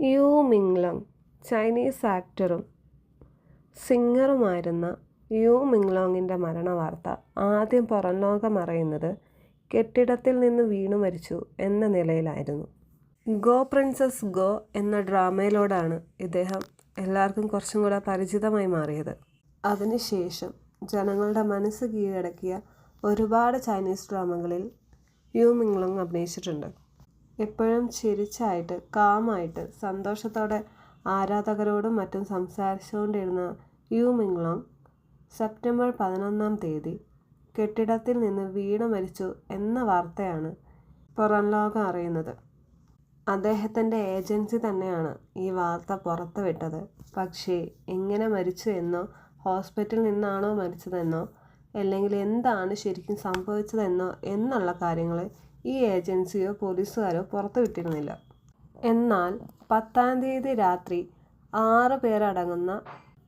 U മിംഗ്ലോങ് Chinese ആക്ടറും സിംഗറുമായിരുന്ന Yu മിങ്ലോങ്ങിന്റെ മരണവാർത്ത ആദ്യം പുറംലോകമറിയുന്നത് കെട്ടിടത്തിൽ നിന്ന് വീണു മരിച്ചു എന്ന നിലയിലായിരുന്നു. ഗോ പ്രിൻസസ് ഗോ എന്ന ഡ്രാമയിലൂടെയാണ് ഇദ്ദേഹം എല്ലാവർക്കും കുറച്ചും കൂടെ പരിചിതമായി മാറിയത്. അതിനുശേഷം ജനങ്ങളുടെ മനസ്സ് കീഴടക്കിയ ഒരുപാട് ചൈനീസ് ഡ്രാമകളിൽ യു മിംഗ്ലോങ് അഭിനയിച്ചിട്ടുണ്ട്. എപ്പോഴും ചിരിച്ചായിട്ട് കാമായിട്ട് സന്തോഷത്തോടെ ആരാധകരോടും മറ്റും സംസാരിച്ചുകൊണ്ടിരുന്ന യു മിങ്ലോങ് സെപ്റ്റംബർ പതിനൊന്നാം തീയതി കെട്ടിടത്തിൽ നിന്ന് വീണ് മരിച്ചു എന്ന വാർത്തയാണ് പുറം ലോകം അറിയുന്നത്. അദ്ദേഹത്തിന്റെ ഏജൻസി തന്നെയാണ് ഈ വാർത്ത പുറത്തുവിട്ടത്. പക്ഷേ എങ്ങനെ മരിച്ചു എന്നോ ഹോസ്പിറ്റലിൽ നിന്നാണോ മരിച്ചതെന്നോ അല്ലെങ്കിൽ എന്താണ് ശരിക്കും സംഭവിച്ചതെന്നോ എന്നുള്ള കാര്യങ്ങൾ ഈ ഏജൻസിയോ പോലീസുകാരോ പുറത്തു വിട്ടിരുന്നില്ല. എന്നാൽ പത്താം തീയതി രാത്രി ആറ് പേരടങ്ങുന്ന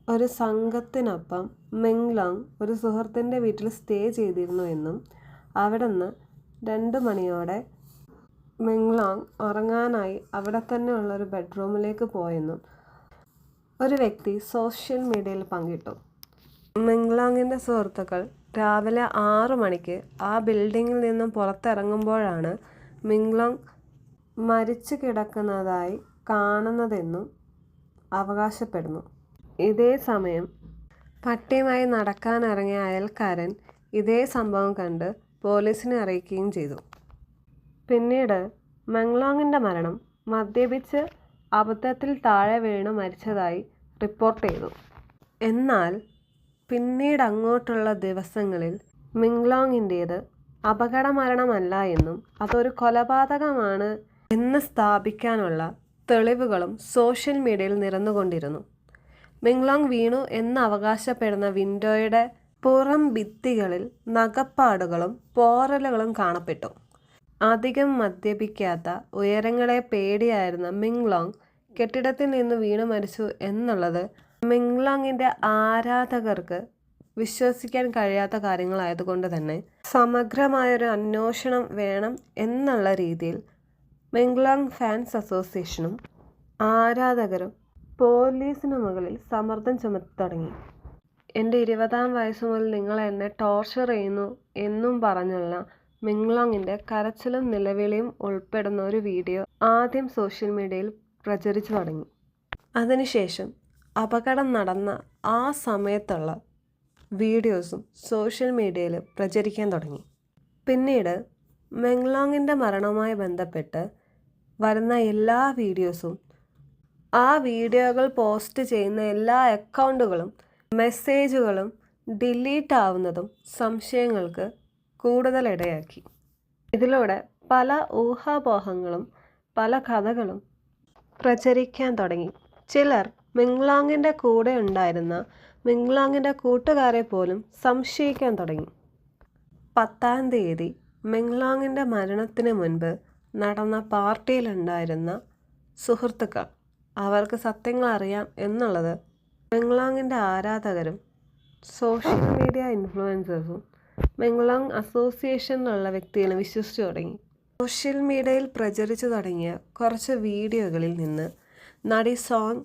ഒരു സംഘത്തിനൊപ്പം മെങ്ലോങ് ഒരു സുഹൃത്തിന്റെ വീട്ടിൽ സ്റ്റേ ചെയ്തിരുന്നു എന്നും അവിടെ നിന്ന് രണ്ട് മണിയോടെ മെങ്ലോങ് ഉറങ്ങാനായി അവിടെ തന്നെ ഉള്ളൊരു ബെഡ്റൂമിലേക്ക് പോയെന്നും ഒരു വ്യക്തി സോഷ്യൽ മീഡിയയിൽ പങ്കിട്ടു. മെങ്ലോങ്ങിന്റെ സുഹൃത്തുക്കൾ രാവിലെ ആറു മണിക്ക് ആ ബിൽഡിങ്ങിൽ നിന്നും പുറത്തിറങ്ങുമ്പോഴാണ് മിങ്ലോങ് മരിച്ചു കിടക്കുന്നതായി കാണുന്നതെന്നും അവകാശപ്പെടുന്നു. ഇതേ സമയം പട്ടിയുമായി നടക്കാനിറങ്ങിയ അയൽക്കാരൻ ഇതേ സംഭവം കണ്ട് പോലീസിനെ അറിയിക്കുകയും ചെയ്തു. പിന്നീട് മെങ്ലോങ്ങിന്റെ മരണം മദ്യപിച്ച് അബദ്ധത്തിൽ താഴെ വീണ് മരിച്ചതായി റിപ്പോർട്ട് ചെയ്തു. എന്നാൽ പിന്നീട് അങ്ങോട്ടുള്ള ദിവസങ്ങളിൽ മിങ്ലോങ്ങിന്റേത് അപകട മരണമല്ല എന്നും അതൊരു കൊലപാതകമാണ് എന്ന് സ്ഥാപിക്കാനുള്ള തെളിവുകളും സോഷ്യൽ മീഡിയയിൽ നിരന്നുകൊണ്ടിരുന്നു. മിങ്ലോങ് വീണു എന്ന് അവകാശപ്പെടുന്ന വിൻഡോയുടെ പുറം ഭിത്തികളിൽ നഖപ്പാടുകളും പോറലുകളും കാണപ്പെട്ടു. അധികം മദ്യപിക്കാത്ത ഉയരങ്ങളെ പേടിയായിരുന്ന മിങ്ലോങ് കെട്ടിടത്തിൽ നിന്ന് വീണു മരിച്ചു എന്നുള്ളത് മിങ്ലോങ്ങിന്റെ ആരാധകർക്ക് വിശ്വസിക്കാൻ കഴിയാത്ത കാര്യങ്ങളായതുകൊണ്ട് തന്നെ സമഗ്രമായൊരു അന്വേഷണം വേണം എന്നുള്ള രീതിയിൽ മിങ്ലോങ് ഫാൻസ് അസോസിയേഷനും ആരാധകരും പോലീസിന് മുകളിൽ സമ്മർദ്ദം ചുമത്തി തുടങ്ങി. എന്റെ ഇരുപതാം വയസ്സ് മുതൽ നിങ്ങൾ എന്നെ ടോർച്ചർ ചെയ്യുന്നു എന്നും പറഞ്ഞുള്ള മിങ്ലോങ്ങിന്റെ കരച്ചിലും നിലവിളിയും ഉൾപ്പെടുന്ന ഒരു വീഡിയോ ആദ്യം സോഷ്യൽ മീഡിയയിൽ പ്രചരിച്ചു തുടങ്ങി. അതിനുശേഷം അപകടം നടന്ന ആ സമയത്തുള്ള വീഡിയോസും സോഷ്യൽ മീഡിയയിൽ പ്രചരിക്കാൻ തുടങ്ങി. പിന്നീട് മെങ്ലോങ്ങിന്റെ മരണവുമായി ബന്ധപ്പെട്ട് വരുന്ന എല്ലാ വീഡിയോസും ആ വീഡിയോകൾ പോസ്റ്റ് ചെയ്യുന്ന എല്ലാ അക്കൗണ്ടുകളും മെസ്സേജുകളും ഡിലീറ്റ് ആവുന്നതും സംശയങ്ങൾക്ക് കൂടുതൽ ഇടയാക്കി ഇതിലൂടെ പല ഊഹാപോഹങ്ങളും പല കഥകളും പ്രചരിക്കാൻ തുടങ്ങി. ചിലർ മിങ്ലാങ്ങിന്റെ കൂടെ ഉണ്ടായിരുന്ന മിങ്ലാങ്ങിന്റെ കൂട്ടുകാരെ പോലും സംശയിക്കാൻ തുടങ്ങി. പത്താം തീയതി മിങ്ലാങ്ങിന്റെ മരണത്തിന് മുൻപ് നടന്ന പാർട്ടിയിലുണ്ടായിരുന്ന സുഹൃത്തുക്കൾ അവർക്ക് സത്യങ്ങൾ അറിയാം എന്നുള്ളത് മിങ്ലാങ്ങിന്റെ ആരാധകരും സോഷ്യൽ മീഡിയ ഇൻഫ്ലുവൻസേഴ്സും മെങ്ലോങ് അസോസിയേഷനിലുള്ള വ്യക്തികളും വിശ്വസിച്ചു തുടങ്ങി. സോഷ്യൽ മീഡിയയിൽ പ്രചരിച്ചു തുടങ്ങിയ കുറച്ച് വീഡിയോകളിൽ നിന്ന് നടി സോങ്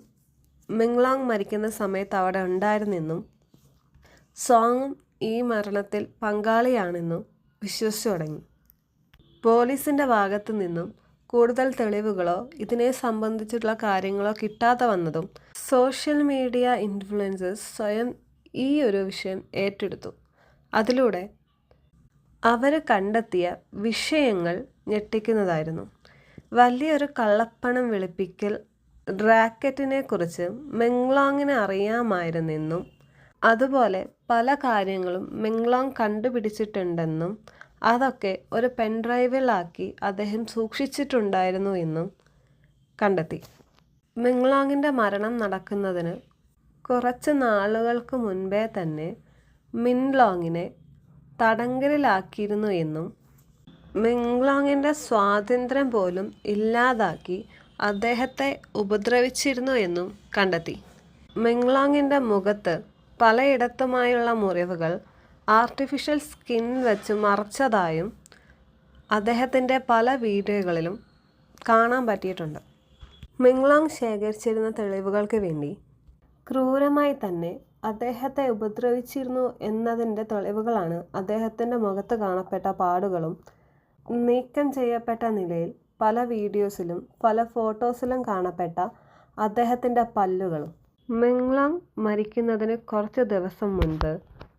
മിങ്ലോങ് മരിക്കുന്ന സമയത്ത് അവിടെ ഉണ്ടായിരുന്നെന്നും സോങ്ങും ഈ മരണത്തിൽ പങ്കാളിയാണെന്നും വിശ്വസിച്ചു തുടങ്ങി. പോലീസിന്റെ ഭാഗത്തു നിന്നും കൂടുതൽ തെളിവുകളോ ഇതിനെ സംബന്ധിച്ചിട്ടുള്ള കാര്യങ്ങളോ കിട്ടാതെ വന്നതും സോഷ്യൽ മീഡിയ ഇൻഫ്ലുവൻസേഴ്സ് സ്വയം ഈ ഒരു വിഷയം ഏറ്റെടുത്തു. അതിലൂടെ അവർ കണ്ടെത്തിയ വിഷയങ്ങൾ ഞെട്ടിക്കുന്നതായിരുന്നു. വലിയൊരു കള്ളപ്പണം വെളുപ്പിക്കൽ റാക്കറ്റിനെ കുറിച്ച് മെങ്ലോങ്ങിന് അറിയാമായിരുന്നെന്നും അതുപോലെ പല കാര്യങ്ങളും മെങ്ലോങ് കണ്ടുപിടിച്ചിട്ടുണ്ടെന്നും അതൊക്കെ ഒരു പെൻഡ്രൈവിലാക്കി അദ്ദേഹം സൂക്ഷിച്ചിട്ടുണ്ടായിരുന്നു എന്നും കണ്ടെത്തി. മെങ്ലോങ്ങിന്റെ മരണം നടക്കുന്നതിന് കുറച്ച് നാളുകൾക്ക് മുൻപേ തന്നെ മിൻലോങ്ങിനെ തടങ്കലിലാക്കിയിരുന്നു എന്നും മിങ്ലോങ്ങിന്റെ സ്വാതന്ത്ര്യം പോലും ഇല്ലാതാക്കി അദ്ദേഹത്തെ ഉപദ്രവിച്ചിരുന്നു എന്നും കണ്ടെത്തി. മിങ്ലോങ്ങിന്റെ മുഖത്ത് പലയിടത്തുമായുള്ള മുറിവുകൾ ആർട്ടിഫിഷ്യൽ സ്കിൻ വെച്ച് മറച്ചതായും അദ്ദേഹത്തിന്റെ പല വീഡിയോകളിലും കാണാൻ പറ്റിയിട്ടുണ്ട്. മിങ്ലോങ് ശേഖരിച്ചിരുന്ന തെളിവുകൾക്ക് വേണ്ടി ക്രൂരമായി തന്നെ അദ്ദേഹത്തെ ഉപദ്രവിച്ചിരുന്നു എന്നതിന്റെ തെളിവുകളാണ് അദ്ദേഹത്തിന്റെ മുഖത്ത് കാണപ്പെട്ട പാടുകളും നീക്കം ചെയ്യപ്പെട്ട നിലയിൽ പല വീഡിയോസിലും പല ഫോട്ടോസിലും കാണപ്പെട്ട അദ്ദേഹത്തിന്റെ പല്ലുകളും. മിങ്ലോങ് മരിക്കുന്നതിന് കുറച്ച് ദിവസം മുൻപ്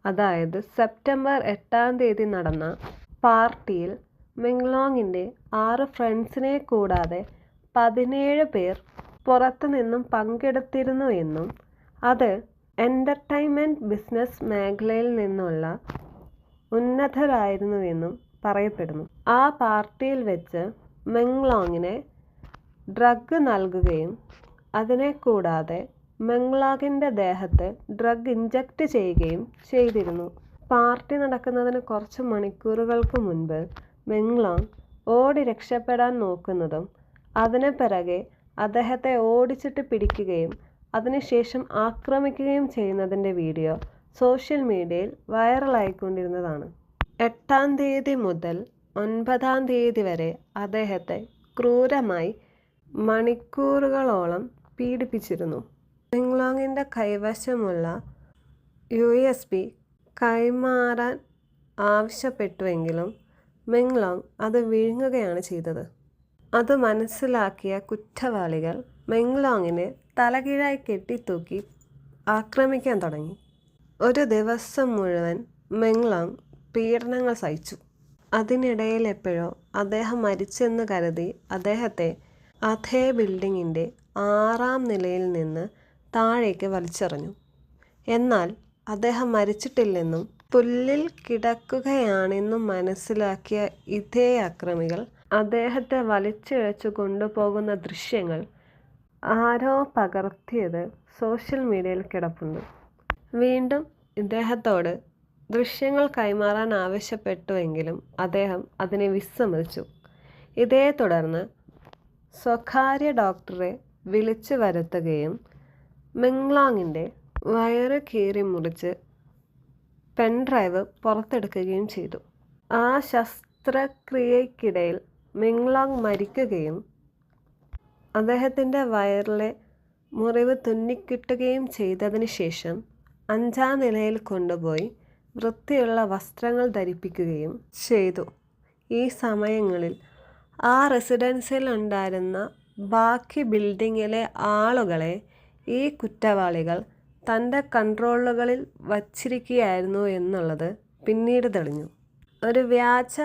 അതായത് സെപ്റ്റംബർ എട്ടാം തീയതി നടന്ന പാർട്ടിയിൽ മിങ്ലോങ്ങിന്റെ ആറ് ഫ്രണ്ട്സിനെ കൂടാതെ പതിനേഴ് പേർ പുറത്തു നിന്നും പങ്കെടുത്തിരുന്നു എന്നും അത് എന്റർടൈൻമെന്റ് ബിസിനസ് മേഖലയിൽ നിന്നുള്ള ഉന്നതരായിരുന്നുവെന്നും പറയപ്പെടുന്നു. ആ പാർട്ടിയിൽ വെച്ച് മെങ്ലോങ്ങിനെ ഡ്രഗ് നൽകുകയും അതിനെ കൂടാതെ മെങ്ലോങ്ങിന്റെ ദേഹത്ത് ഡ്രഗ് ഇഞ്ചക്റ്റ് ചെയ്യുകയും ചെയ്തിരുന്നു. പാർട്ടി നടക്കുന്നതിന് കുറച്ച് മണിക്കൂറുകൾക്ക് മുൻപ് മെങ്ലോങ് ഓടി രക്ഷപ്പെടാൻ നോക്കുന്നതും അതിന് പിറകെ അദ്ദേഹത്തെ ഓടിച്ചിട്ട് പിടിക്കുകയും അതിനുശേഷം ആക്രമിക്കുകയും ചെയ്യുന്നതിന്റെ വീഡിയോ സോഷ്യൽ മീഡിയയിൽ വൈറലായിക്കൊണ്ടിരുന്നതാണ്. എട്ടാം തീയതി മുതൽ ഒൻപതാം തീയതി വരെ അദ്ദേഹത്തെ ക്രൂരമായി മണിക്കൂറുകളോളം പീഡിപ്പിച്ചിരുന്നു. മിങ്ലോങ്ങിന്റെ കൈവശമുള്ള യു എസ് പി കൈമാറാൻ ആവശ്യപ്പെട്ടുവെങ്കിലും മിങ്ലോങ് അത് വിഴുങ്ങുകയാണ് ചെയ്തത്. അത് മനസ്സിലാക്കിയ കുറ്റവാളികൾ മെങ്ലോങ്ങിനെ തലകീഴായി കെട്ടിത്തൂക്കി ആക്രമിക്കാൻ തുടങ്ങി. ഒരു ദിവസം മുഴുവൻ മെങ്ലോങ് പീഡനങ്ങൾ സഹിച്ചു. അതിനിടയിൽ എപ്പോഴോ അദ്ദേഹം മരിച്ചെന്ന് കരുതി അദ്ദേഹത്തെ അതേ ബിൽഡിങ്ങിന്റെ ആറാം നിലയിൽ നിന്ന് താഴേക്ക് വലിച്ചെറിഞ്ഞു. എന്നാൽ അദ്ദേഹം മരിച്ചിട്ടില്ലെന്നും പുല്ലിൽ കിടക്കുകയാണെന്നും മനസ്സിലാക്കിയ ഇതേ അക്രമികൾ അദ്ദേഹത്തെ വലിച്ചിഴച്ചു കൊണ്ടുപോകുന്ന ദൃശ്യങ്ങൾ ആരോ പകർത്തിയത് സോഷ്യൽ മീഡിയയിൽ കിടപ്പുണ്ട്. വീണ്ടും ഇദ്ദേഹത്തോട് ദൃശ്യങ്ങൾ കൈമാറാൻ ആവശ്യപ്പെട്ടുവെങ്കിലും അദ്ദേഹം അതിനെ വിസമ്മതിച്ചു. ഇതേ തുടർന്ന് സ്വകാര്യ ഡോക്ടറെ വിളിച്ചു വരുത്തുകയും മിങ്ലോങ്ങിന്റെ വയറ് കീറി മുറിച്ച് പെൻഡ്രൈവ് പുറത്തെടുക്കുകയും ചെയ്തു. ആ ശസ്ത്രക്രിയയ്ക്കിടയിൽ മിങ്ലോങ് മരിക്കുകയും അദ്ദേഹത്തിന്റെ വയറിലെ മുറിവ് തുന്നിക്കിട്ടുകയും ചെയ്തതിന് ശേഷം അഞ്ചാം നിലയിൽ കൊണ്ടുപോയി വൃത്തിയുള്ള വസ്ത്രങ്ങൾ ധരിപ്പിക്കുകയും ചെയ്തു. ഈ സമയങ്ങളിൽ ആ റെസിഡൻസിൽ ഉണ്ടായിരുന്ന ബാക്കി ബിൽഡിങ്ങിലെ ആളുകളെ ഈ കുറ്റവാളികൾ തന്റെ കൺട്രോളുകളിൽ വച്ചിരിക്കുകയായിരുന്നു എന്നുള്ളത് പിന്നീട് തെളിഞ്ഞു. ഒരു വ്യാജ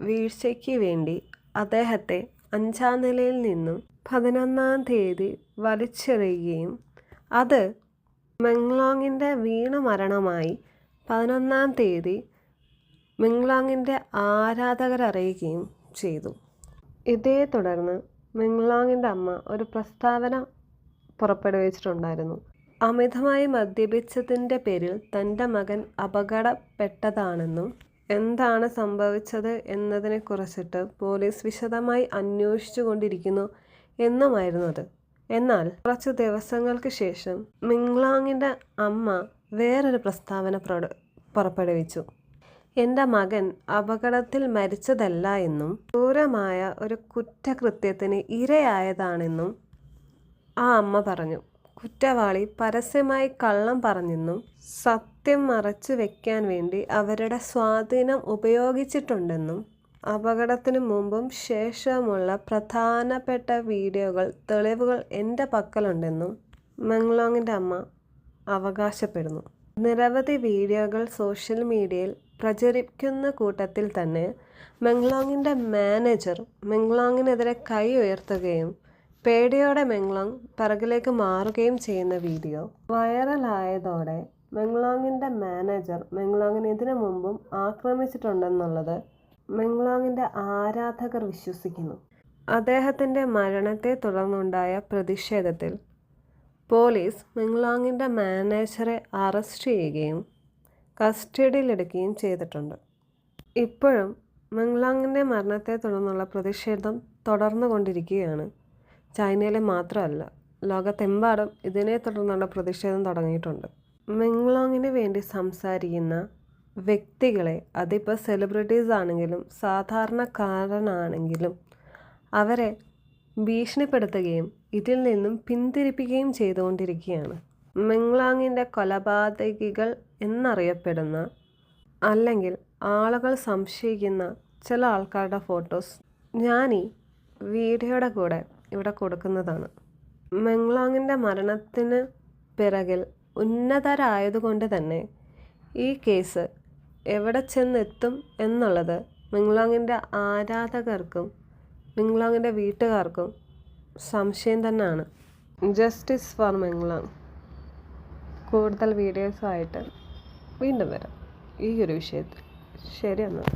വീഴ്ചയ്ക്ക് വേണ്ടി അദ്ദേഹത്തെ അഞ്ചാം നിലയിൽ നിന്നും പതിനൊന്നാം തീയതി വലിച്ചെറിയുകയും അത് മെങ്ലോങ്ങിന്റെ വീണ മരണമായി പതിനൊന്നാം തീയതി മിങ്ലോങ്ങിന്റെ ആരാധകർ അറിയുകയും ചെയ്തു. ഇതേ തുടർന്ന് മിങ്ലോങ്ങിന്റെ അമ്മ ഒരു പ്രസ്താവന പുറപ്പെടുവിച്ചിട്ടുണ്ടായിരുന്നു. അമിതമായി മദ്യപിച്ചതിന്റെ പേരിൽ തന്റെ മകൻ അപകടപ്പെട്ടതാണെന്നും എന്താണ് സംഭവിച്ചത് എന്നതിനെക്കുറിച്ചിട്ട് പോലീസ് വിശദമായി അന്വേഷിച്ചു കൊണ്ടിരിക്കുന്നു എന്നുമായിരുന്നു അത്. എന്നാൽ കുറച്ച് ദിവസങ്ങൾക്ക് ശേഷം മിങ്ലാങ്ങിന്റെ അമ്മ വേറൊരു പ്രസ്താവന പുറപ്പെടുവിച്ചു. എന്റെ മകൻ അപകടത്തിൽ മരിച്ചതല്ല എന്നും ക്രൂരമായ ഒരു കുറ്റകൃത്യത്തിന് ഇരയായതാണെന്നും ആ അമ്മ പറഞ്ഞു. കുറ്റവാളി പരസ്യമായി കള്ളം പറഞ്ഞെന്നും സത്യം മറച്ചു വെക്കാൻ വേണ്ടി അവരുടെ സ്വാധീനം ഉപയോഗിച്ചിട്ടുണ്ടെന്നും അപകടത്തിന് മുമ്പും ശേഷവുമുള്ള പ്രധാനപ്പെട്ട വീഡിയോകൾ തെളിവുകൾ എന്റെ പക്കലുണ്ടെന്നും മെങ്ലോങ്ങിന്റെ അമ്മ അവകാശപ്പെടുന്നു. നിരവധി വീഡിയോകൾ സോഷ്യൽ മീഡിയയിൽ പ്രചരിക്കുന്ന കൂട്ടത്തിൽ തന്നെ മെങ്ലോങ്ങിന്റെ മാനേജർ മെങ്ലോങ്ങിനെതിരെ കൈ ഉയർത്തുകയും പേടിയോടെ മെങ്ലോങ് പിറകിലേക്ക് മാറുകയും ചെയ്യുന്ന വീഡിയോ വൈറലായതോടെ മെങ്ലോങ്ങിന്റെ മാനേജർ മെങ്ലോങ്ങിനെ ഇതിനു മുമ്പും ആക്രമിച്ചിട്ടുണ്ടെന്നുള്ളത് മെങ്ലോങ്ങിന്റെ ആരാധകർ വിശ്വസിക്കുന്നു. അദ്ദേഹത്തിന്റെ മരണത്തെ തുടർന്നുണ്ടായ പ്രതിഷേധത്തിൽ പോലീസ് മിങ്ലോങ്ങിന്റെ മാനേജറെ അറസ്റ്റ് ചെയ്യുകയും കസ്റ്റഡിയിലെടുക്കുകയും ചെയ്തിട്ടുണ്ട്. ഇപ്പോഴും മിങ്ലോങ്ങിന്റെ മരണത്തെ തുടർന്നുള്ള പ്രതിഷേധം തുടർന്നു കൊണ്ടിരിക്കുകയാണ്. ചൈനയിലെ മാത്രമല്ല ലോകത്തെമ്പാടും ഇതിനെ തുടർന്നുള്ള പ്രതിഷേധം തുടങ്ങിയിട്ടുണ്ട്. മിങ്ലോങ്ങിന് വേണ്ടി സംസാരിക്കുന്ന വ്യക്തികളെ അതിപ്പോൾ സെലിബ്രിറ്റീസ് ആണെങ്കിലും സാധാരണക്കാരനാണെങ്കിലും അവരെ ഭീഷണിപ്പെടുത്തുകയും ഇതിൽ നിന്നും പിന്തിരിപ്പിക്കുകയും ചെയ്തുകൊണ്ടിരിക്കുകയാണ്. മെങ്ലാങ്ങിന്റെ കൊലപാതകികൾ എന്നറിയപ്പെടുന്ന അല്ലെങ്കിൽ ആളുകൾ സംശയിക്കുന്ന ചില ആൾക്കാരുടെ ഫോട്ടോസ് ഞാൻ ഈ വീഡിയോയുടെ കൂടെ ഇവിടെ കൊടുക്കുന്നതാണ്. മെങ്ലാങ്ങിന്റെ മരണത്തിന് പിറകിൽ ഉന്നതരായതുകൊണ്ട് തന്നെ ഈ കേസ് എവിടെ ചെന്നെത്തും എന്നുള്ളത് മെങ്ലോങ്ങിന്റെ ആരാധകർക്കും മിങ്ലാങ്ങിന്റെ വീട്ടുകാർക്കും സംശയം തന്നെയാണ്. ജസ്റ്റിസ് ഫോർ മിങ്ലാങ് കൂടുതൽ വീഡിയോസുമായിട്ട് വീണ്ടും വരാം. ഈ ഒരു വിഷയത്തിൽ. ശരി എന്നാൽ